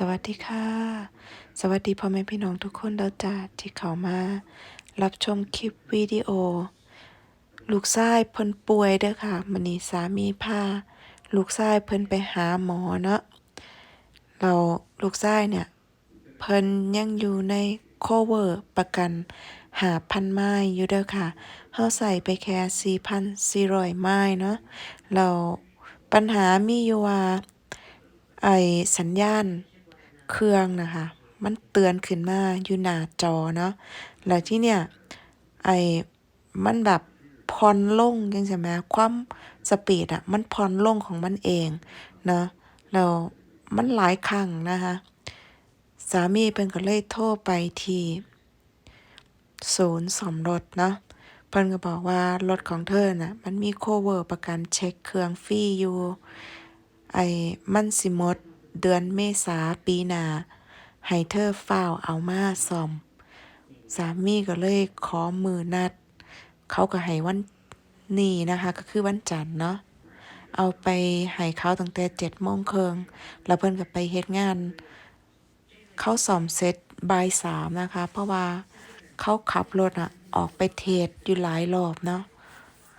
สวัสดีค่ะ สวัสดีพ่อแม่พี่น้องทุกคนแล้วจ้าที่เขามา รับชมคลิปวิดีโอ ลูกชายเพิ่นป่วยเด้อค่ะมื้อนี้สามีพาลูกชายเพิ่นไปหาหมอเนาะเราลูกชายเนี่ย เพิ่นยังอยู่ในโคเวอร์ประกันหาพันไม้อยู่เด้อค่ะเฮาใส่ไปแค่4,400ไม้เนาะแล้วปัญหามีอยู่ว่าไอสัญญาณ เครื่องนะคะ มันเตือนขึ้นมาอยู่หน้าจอเนาะแล้วที่เนี่ยไอมันแบบผ่อนลงยังใช่ไหมความสปีดอะมันผ่อนลงของมันเองเนาะแล้วมันหลายครั้งนะคะสามีเพิ่นก็เลยโทรไปที่ศูนย์ซ่อมรถเนาะเพิ่นก็บอกว่ารถของเธอน่ะมันมีโคเวอร์ประกันเช็คเครื่องฟรีอยู่ ไอ้มันสิมด เดือนเมษาปีหน้าให้เธอฝ้าวเอามาซ่อม สามีก็เลยขอมือนัด เขาก็ให้วันนี้นะคะ ก็คือวันจันทร์เนาะเอาไปให้เขาตั้งแต่เจ็ดโมงครึ่งแล้วเพิ่นก็ไปเฮ็ดงาน เขาซ่อมเสร็จบ่ายสามนะคะ เพราะว่าเขาขับรถอะออกไปเทศอยู่หลายรอบเนาะ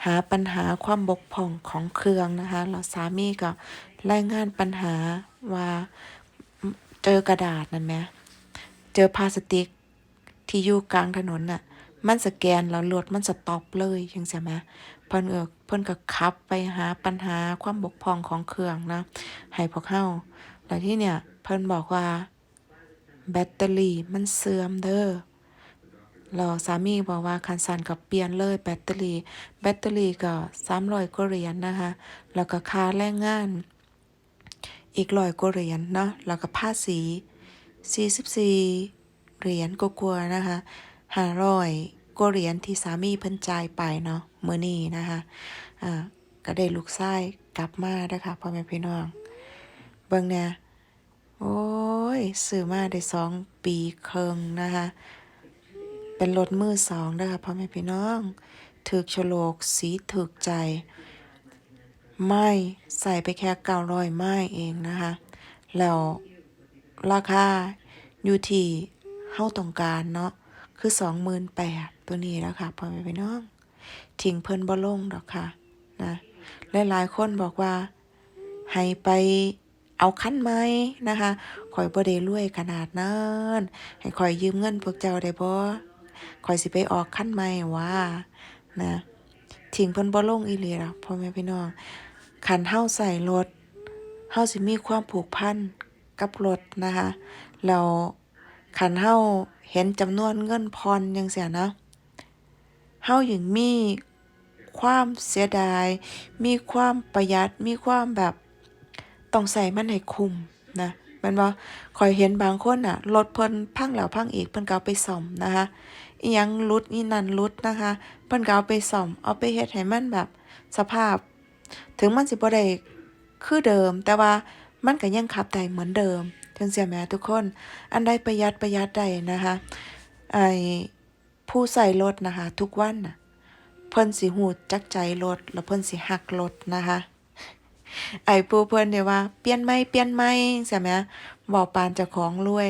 หาปัญหาความบกพร่องของเครื่องนะคะแล้วสามีก็รายงานปัญหาว่าเจอกระดาษนั่นไหมเจอพลาสติกที่อยู่กลางถนนน่ะ มันสแกนแล้วรถมันสต็อปเลยยังใช่ไหมเพิ่นเออเพิ่นก็ขับไปหาปัญหาความบกพร่องของเครื่องนะให้พวกเฮาแล้วที่เนี่ยเพิ่นบอกว่า แบตเตอรี่มันเสื่อมเด้อ แล้วสามีบอกว่าคันสันกับเปลี่ยนเลยแบตเตอรี่ แบตเตอรี่ก็300กว่าเหรียญนะคะ แล้วก็ค่าแรงงาน อีกร้อยกว่าเหรียญเนาะ แล้วก็ภาษี44เหรียญกว่าๆนะคะ500กว่าเหรียญที่สามีเพิ่นจ่ายไปเนาะมื้อนี้นะคะอ่าก็ได้ลูกชายกลับมาเด้อค่ะพ่อแม่พี่น้อง เบิ่งแน่โอ้ยซื้อมาได้สองปีครึ่งนะคะ เป็นรถมือสองเด้อค่ะพ่อแม่พี่น้องถูกโฉลกสีถูกใจไม่ใส่ไปแค่เก้าร้อยไม้เองนะคะ แล้วราคาอยู่ที่เฮาต้องการเนาะคือสองหมื่นแปดตัวนี้แล้วค่ะพ่อแม่พี่น้อง ทิ้งเพิ่นบ่ลงดอกค่ะนะหลายๆคนบอกว่า ให้ไปเอาคันไหมนะคะข่อยบ่ได้รวยขนาดนั้น ให้ข่อยยืมเงินพวกเจ้าได้บ่ ข่อยสิไปออกคันใหม่ว่านะทิ้งเพิ่นบ่ลงอีหลีล่ะพ่อแม่พี่น้องคันเฮาใส่รถเฮาสิมีความผูกพันกับรถนะคะแล้วคันเฮาเห็นจำนวนเงินผ่อนจังซี่นะเฮายังมีความเสียดาย มีความประหยัด มีความแบบต้องใส่มันให้คุ้มนะม่นบ่ข่อยเห็นบางคนน่ะรถเพิ่นพังแล้วพังอีกเพิ่นก็เอาไปซ่อมนะคะ อียังหลุดอีนันหลุดนะคะ เพิ่นก็เอาไปซ่อมเอาไปเฮ็ดให้มันแบบสภาพ ถึงมันสิบ่ได้คือเดิม แต่ว่ามันก็ยังขับได้เหมือนเดิมจังซี่แหมทุกคน อันใดประหยัดประหยัดได้นะคะไอ้ผู้ใส่รถนะคะ ทุกวันน่ะเพิ่นสิฮู้จักใจรถแล้วเพิ่นสิฮักรถนะคะ ไอ้ผู้เพิ่นเนี่ยว่า เปลี่ยนไหมเปลี่ยนไหมใช่ไหมบอกปานเจ้าของรวย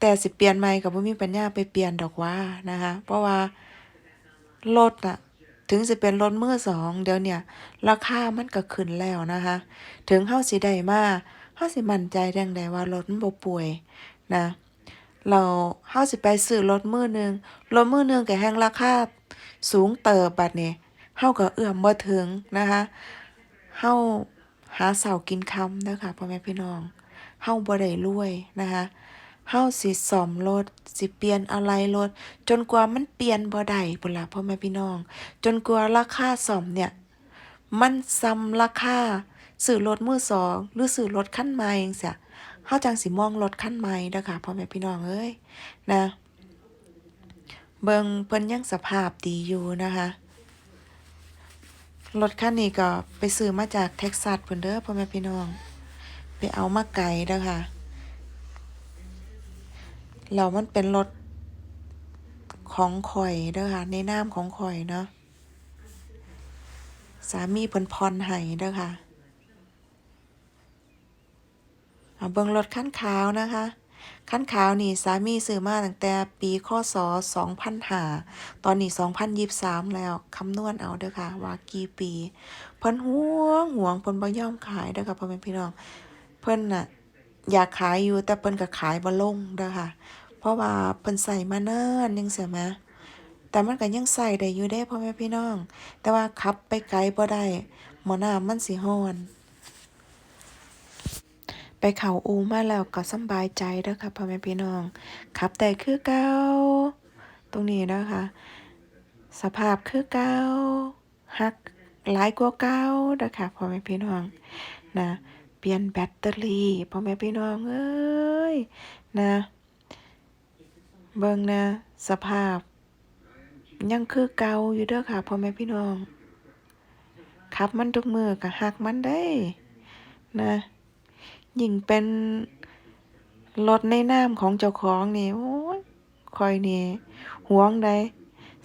แต่สิเปลี่ยนไหมก็บ่มีปัญญาไปเปลี่ยนดอกว่านะคะ เพราะว่ารถน่ะ ถึงสิเป็นรถมือสองเดี๋ยวเนี่ย ราคามันก็ขึ้นแล้วนะคะ ถึงเฮาสิได้มาเฮาสิมั่นใจจังไดว่ารถมันบ่ป่วยนะ เราเฮาสิไปซื้อรถมือหนึ่งรถมือหนึ่งก็แฮงราคาสูงเติบบัดนี้เฮาก็เอื้อมบ่ถึงนะคะเฮาหาเสากินคำเด้อค่ะพ่อแม่พี่น้องเฮาบ่ได้รวยนะคะ เฮาสิซ่อมรถสิเปลี่ยนอะไรรถ จนกว่ามันเปลี่ยนบ่ได้พุ่นล่ะพ่อแม่พี่น้อง จนกว่าราคาซ่อมเนี่ย มันซ้ำราคาซื้อรถมือสองหรือซื้อรถคันใหม่จังซี้เฮาจังสิมองรถคันใหม่เด้อค่ะพ่อแม่พี่น้องเอ้ยนะเบิ่งเพิ่นยังสภาพดีอยู่นะคะรถคันนี้ก็ไปซื้อมาจากเท็กซัสเพุ่นเด้อพ่อแม่พี่น้อง ไปเอามาไกลเด้อค่ะ แล้วมันเป็นรถของข่อยเด้อค่ะ ในนามของข่อยเนาะสามีเพิ่นผ่อนให้เด้อค่ะอ่าเบิ่งรถคันขาวนะคะคันขาวนี่สามีซื้อมาตั้งแต่ปีคศ2005ตอนนี้2023 แล้วคำนวณเอาเด้อค่ะ ว่ากี่ปีเพิ่นหวงหวงเพิ่นบ่ยอมขายเด้อค่ะพ่อแม่พี่น้องเพิ่นน่ะอยากขายอยู่แต่เพิ่นก็ขายบ่ลงเด้อค่ะ เพราะว่าเพิ่นใส่มาเนิ่นจังซี่แหมแต่มันก็ยังใส่ได้อยู่เด้พ่อแม่พี่น้อง แต่ว่าขับไปไกลบ่ได้หมอน้ำมันสิร้อน ไปเขาอูมาแล้วก็สบายใจเด้อค่ะพ่อแม่พี่น้องขับแต่คือเก่าตรงนี้นะคะสภาพคือเก่าฮักหลายกว่าเก่าเด้อค่ะพ่อแม่พี่น้องนะเปลี่ยนแบตเตอรี่พ่อแม่พี่น้องเอ้ยนะ เบิ่งนะสภาพ ยังคือเก่าอยู่เด้อค่ะพ่อแม่พี่น้องขับมันทุกมือก็ฮักมันได้ นะยิ่งเป็นรถในนามของเจ้าของนี่โอ้ยคอยนี่หวงใด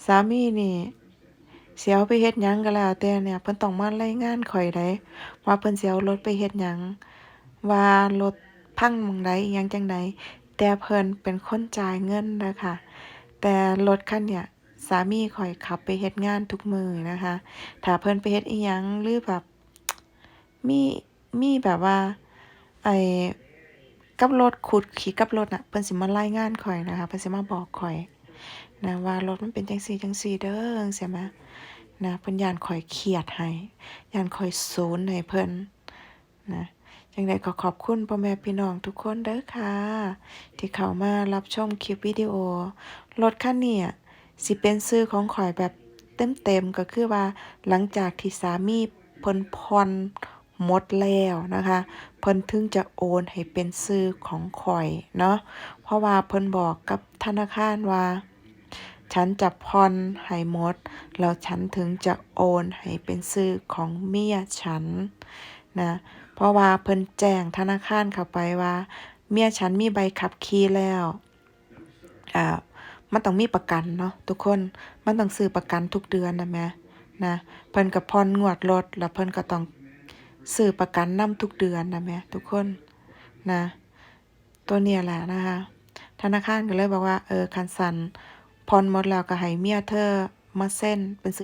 สามีนี่เสียเอาไปเฮ็ดหยังก็แล้วแต่เนี่ยเพิ่นต้องมารายงานข่อยได้ว่าเพิ่นสิเอารถไปเฮ็ดหยังว่ารถพังหม้องใดหยังจังใด แต่เพิ่นเป็นคนจ่ายเงินเด้อค่ะแต่รถคันเนี่ยสามีข่อยขับไปเฮ็ดงานทุกมือนะคะ ถ้าเพิ่นไปเฮ็ดอิหยังหรือแบบมีมีแบบว่าไอ้กับรถขุดขี่กับรถน่ะเพิ่นสิมารายงานข่อยนะคะเพิ่นสิมาบอกข่อยนะว่ารถมันเป็นจังซี่จังซี่เด้อจังซี่แหมนะเพิ่นยานข่อยเครียดให้ยานข่อยสูนให้เพิ่นนะ จังไดก็ขอบคุณพ่อแม่พี่น้องทุกคนเด้อค่ะ ที่เข้ามารับชมคลิปวิดีโอ รถคันนี้อะสิเป็นชื่อของข่อยแบบเต็มๆก็คือว่าหลังจากที่สามีเพิ่นผ่อนหมดแล้วนะคะเพิ่นถึงจะโอนให้เป็นชื่อของข่อยเนาะเพราะว่าเพิ่นบอกกับธนาคารว่า ฉันจะผ่อนให้หมดแล้วฉันถึงจะโอนให้เป็นชื่อของเมียฉันนะ เพราะว่าเพิ่นแจ้งธนาคารเข้าไปว่า เมียฉันมีใบขับขี่แล้วอ่ามันต้องมีประกันเนาะทุกคนมันต้องซื้อประกันทุกเดือนนะแม่นะเพิ่นก็ผ่อนงวดรถแล้วเพิ่นก็ต้องซื้อประกันนำทุกเดือนนะแม่ทุกคนนะตัวเนี้ยแหละนะคะธนาคารก็เลยบอกว่าเออคันสันผ่อนหมดแล้วก็ให้เมียเธอมาเซ็นเป็น